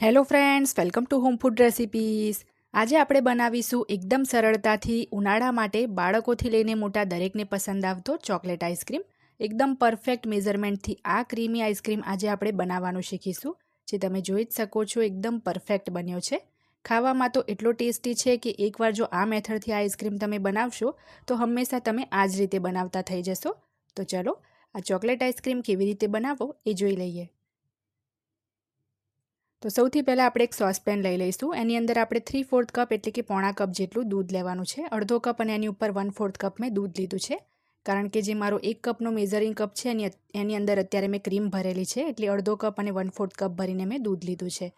Hello friends welcome to home food recipes આજે આપણે બનાવીશું એકદમ સરળતાથી ઉનાળા માટે બાળકોથી લઈને મોટા દરેકને પસંદ આવતો ચોકલેટ આઈસ્ક્રીમ એકદમ પરફેક્ટ મેઝરમેન્ટથી આ ક્રીમી આઈસ્ક્રીમ આજે આપણે બનાવવાનું શીખીશું, જે તમે જોઈ જ શકો છો એકદમ પરફેક્ટ બન્યો છે. ખાવામાં તો એટલો ટેસ્ટી છે કે એકવાર જો આ મેથડથી આઈસક્રીમ તમે બનાવશો, તો હંમેશા તમે આ જ રીતે બનાવતા થઈ જશો. તો ચલો, આ ચોકલેટ આઈસ્ક્રીમ કેવી રીતે બનાવો એ જોઈ લઈએ. તો સૌથી પહેલાં આપણે એક સોસપેન લઈ લઈશું. એની અંદર આપણે થ્રી ફોર્થ કપ એટલે કે પોણા કપ જેટલું દૂધ લેવાનું છે. અડધો કપ અને એની ઉપર વન ફોર્થ કપ મેં દૂધ લીધું છે. કારણ કે જે મારો એક કપનો મેઝરિંગ કપ છે, એની એની અંદર અત્યારે મેં ક્રીમ ભરેલી છે, એટલે અડધો કપ અને વન ફોર્થ કપ ભરીને મેં દૂધ લીધું છે.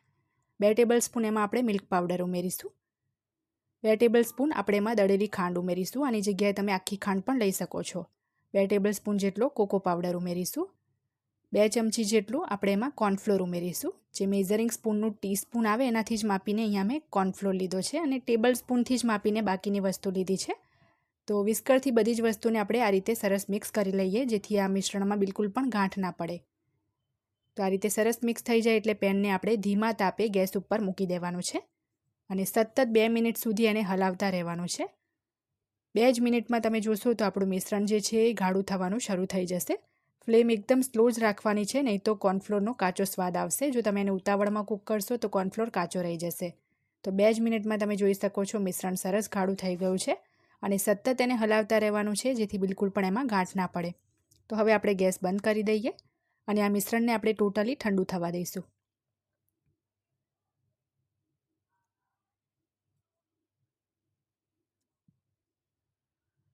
બે ટેબલ સ્પૂન એમાં આપણે મિલ્ક પાવડર ઉમેરીશું. બે ટેબલ સ્પૂન આપણે એમાં દળેલી ખાંડ ઉમેરીશું. આની જગ્યાએ તમે આખી ખાંડ પણ લઈ શકો છો. બે ટેબલ સ્પૂન જેટલો કોકો પાવડર ઉમેરીશું. બે ચમચી જેટલું આપણે એમાં કોર્નફ્લોર ઉમેરીશું. જે મેઝરિંગ સ્પૂનનું ટીસ્પૂન આવે એનાથી જ માપીને અહીંયા મેં કોર્નફ્લોર લીધો છે અને ટેબલ સ્પૂનથી જ માપીને બાકીની વસ્તુ લીધી છે. તો વિસ્કરથી બધી જ વસ્તુને આપણે આ રીતે સરસ મિક્સ કરી લઈએ, જેથી આ મિશ્રણમાં બિલકુલ પણ ગાંઠ ના પડે. તો આ રીતે સરસ મિક્સ થઈ જાય એટલે પેનને આપણે ધીમા તાપે ગેસ ઉપર મૂકી દેવાનું છે અને સતત બે મિનિટ સુધી એને હલાવતા રહેવાનું છે. બે જ મિનિટમાં તમે જોશો તો આપણું મિશ્રણ જે છે એ ગાઢું થવાનું શરૂ થઈ જશે. ફ્લેમ એકદમ સ્લો જ રાખવાની છે, નહીં તો કોર્નફ્લોરનો કાચો સ્વાદ આવશે. જો તમે એને ઉતાવળમાં કૂક કરશો તો કોર્નફ્લોર કાચો રહી જશે. તો બે જ મિનિટમાં તમે જોઈ શકો છો મિશ્રણ સરસ ગાળું થઈ ગયું છે અને સતત એને હલાવતા રહેવાનું છે, જેથી બિલકુલ પણ એમાં ગાંઠ ના પડે. તો હવે આપણે ગેસ બંધ કરી દઈએ અને આ મિશ્રણને આપણે ટોટલી ઠંડુ થવા દઈશું.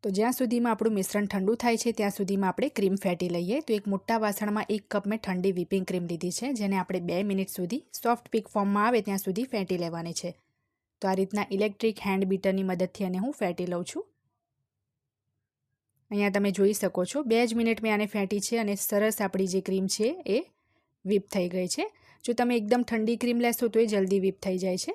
તો જ્યાં સુધીમાં આપણું મિશ્રણ ઠંડુ થાય છે, ત્યાં સુધીમાં આપણે ક્રીમ ફેટી લઈએ. તો એક મોટા વાસણમાં એક કપ મેં ઠંડી વિપિંગ ક્રીમ લીધી છે, જેને આપણે બે મિનિટ સુધી સોફ્ટ પીક ફોર્મમાં આવે ત્યાં સુધી ફેટી લેવાની છે. તો આ રીતના ઇલેક્ટ્રિક હેન્ડ બીટરની મદદથી એને હું ફેટી લઉં છું. અહીંયા તમે જોઈ શકો છો, બે જ મિનિટ મેં આને ફેટી છે અને સરસ આપણી જે ક્રીમ છે એ વીપ થઈ ગઈ છે. જો તમે એકદમ ઠંડી ક્રીમ લેશો તો એ જલ્દી વીપ થઈ જાય છે.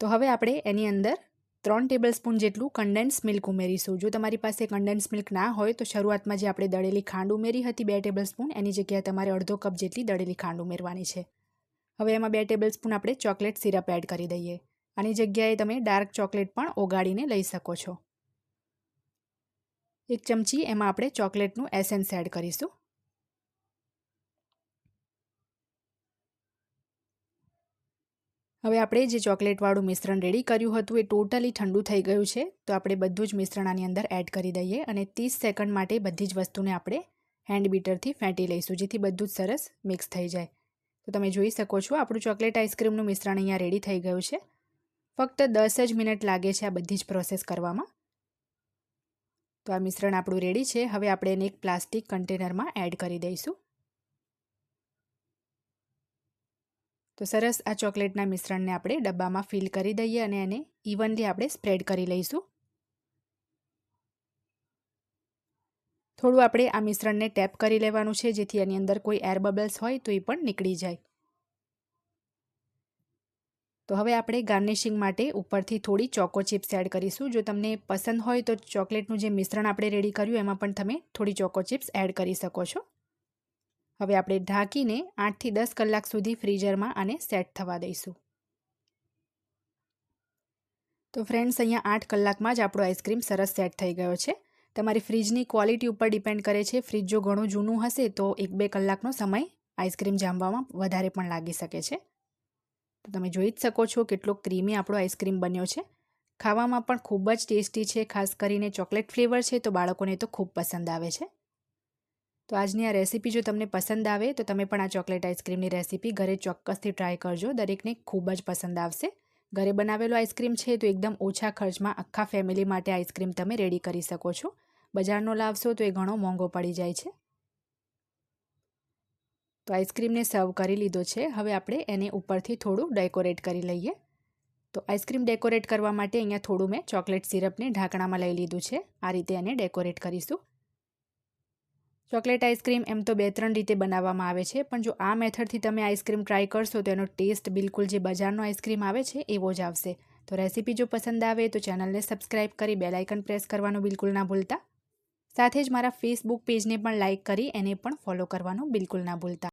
તો હવે આપણે એની અંદર ત્રણ ટેબલ સ્પૂન જેટલું કન્ડેન્સ મિલ્ક ઉમેરીશું. જો તમારી પાસે કન્ડેન્સ મિલ્ક ના હોય, તો શરૂઆતમાં જે આપણે દળેલી ખાંડ ઉમેરી હતી બે ટેબલ સ્પૂન એની જગ્યાએ તમારે અડધો કપ જેટલી દળેલી ખાંડ ઉમેરવાની છે. હવે એમાં બે ટેબલ સ્પૂન આપણે ચોકલેટ સિરપ એડ કરી દઈએ. આની જગ્યાએ તમે ડાર્ક ચોકલેટ પણ ઓગાળીને લઈ શકો છો. એક ચમચી એમાં આપણે ચોકલેટનું એસેન્સ એડ કરીશું. હવે આપણે જે ચોકલેટવાળું મિશ્રણ રેડી કર્યું હતું એ ટોટલી ઠંડુ થઈ ગયું છે, તો આપણે બધું જ મિશ્રણ આની અંદર એડ કરી દઈએ અને ત્રીસ સેકન્ડ માટે બધી જ વસ્તુને આપણે હેન્ડ બીટરથી ફેંટી લઈશું, જેથી બધું જ સરસ મિક્સ થઈ જાય. તો તમે જોઈ શકો છો, આપણું ચોકલેટ આઈસ્ક્રીમનું મિશ્રણ અહીંયા રેડી થઈ ગયું છે. ફક્ત દસ જ મિનિટ લાગે છે આ બધી જ પ્રોસેસ કરવામાં. તો આ મિશ્રણ આપણું રેડી છે, હવે આપણે એને એક પ્લાસ્ટિક કન્ટેનરમાં એડ કરી દઈશું. તો સરસ આ ચોકલેટના મિશ્રણને આપણે ડબ્બામાં ફિલ કરી દઈએ અને એને ઇવનલી આપણે સ્પ્રેડ કરી લઈશું. થોડું આપણે આ મિશ્રણને ટેપ કરી લેવાનું છે, જેથી એની અંદર કોઈ એર બબલ્સ હોય તો એ પણ નીકળી જાય. તો હવે આપણે ગાર્નિશિંગ માટે ઉપરથી થોડી ચોકો ચિપ્સ એડ કરીશું. જો તમને પસંદ હોય તો ચોકલેટનું જે મિશ્રણ આપણે રેડી કર્યું, એમાં પણ તમે થોડી ચોકો ચિપ્સ એડ કરી શકો છો. હવે આપણે ઢાંકીને આઠથી દસ કલાક સુધી ફ્રીઝરમાં આને સેટ થવા દઈશું. તો ફ્રેન્ડ્સ, અહીંયા આઠ કલાકમાં જ આપણો આઈસ્ક્રીમ સરસ સેટ થઈ ગયો છે. તમારી ફ્રીજની ક્વોલિટી ઉપર ડિપેન્ડ કરે છે. ફ્રીજ જો ઘણું જૂનું હશે તો એક બે કલાકનો સમય આઈસ્ક્રીમ જામવામાં વધારે પણ લાગી શકે છે. તો તમે જોઈ જ શકો છો કેટલો ક્રીમી આપણો આઈસ્ક્રીમ બન્યો છે. ખાવામાં પણ ખૂબ જ ટેસ્ટી છે. ખાસ કરીને ચોકલેટ ફ્લેવર છે તો બાળકોને તો ખૂબ પસંદ આવે છે. તો આજની આ રેસીપી જો તમને પસંદ આવે તો તમે પણ આ ચોકલેટ આઈસ્ક્રીમની રેસીપી ઘરે ચોક્કસથી ટ્રાય કરજો. દરેકને ખૂબ જ પસંદ આવશે. ઘરે બનાવેલો આઈસ્ક્રીમ છે તો એકદમ ઓછા ખર્ચમાં આખા ફેમિલી માટે આઈસ્ક્રીમ તમે રેડી કરી શકો છો. બજારનો લાવશો તો એ ઘણો મોંઘો પડી જાય છે. તો આઈસ્ક્રીમને સર્વ કરી લીધો છે. હવે આપણે એને ઉપરથી થોડું ડેકોરેટ કરી લઈએ. તો આઈસ્ક્રીમ ડેકોરેટ કરવા માટે અહીંયા થોડું મેં ચોકલેટ સિરપને ઢાંકણામાં લઈ લીધું છે. આ રીતે એને ડેકોરેટ કરીશું. ચોકલેટ આઈસ્ક્રીમ એમ તો બે ત્રણ રીતે બનાવવામાં આવે છે, પણ જો આ મેથડથી તમે આઈસ્ક્રીમ ટ્રાય કરશો તો એનો ટેસ્ટ બિલકુલ જે બજારનો આઈસ્ક્રીમ આવે છે એવો જ આવશે. તો રેસીપી જો પસંદ આવે તો ચેનલને સબસ્ક્રાઇબ કરી બેલાઇકન પ્રેસ કરવાનું બિલકુલ ના ભૂલતા. સાથે જ મારા ફેસબુક પેજને પણ લાઇક કરી, એને પણ ફોલો કરવાનું બિલકુલ ના ભૂલતા.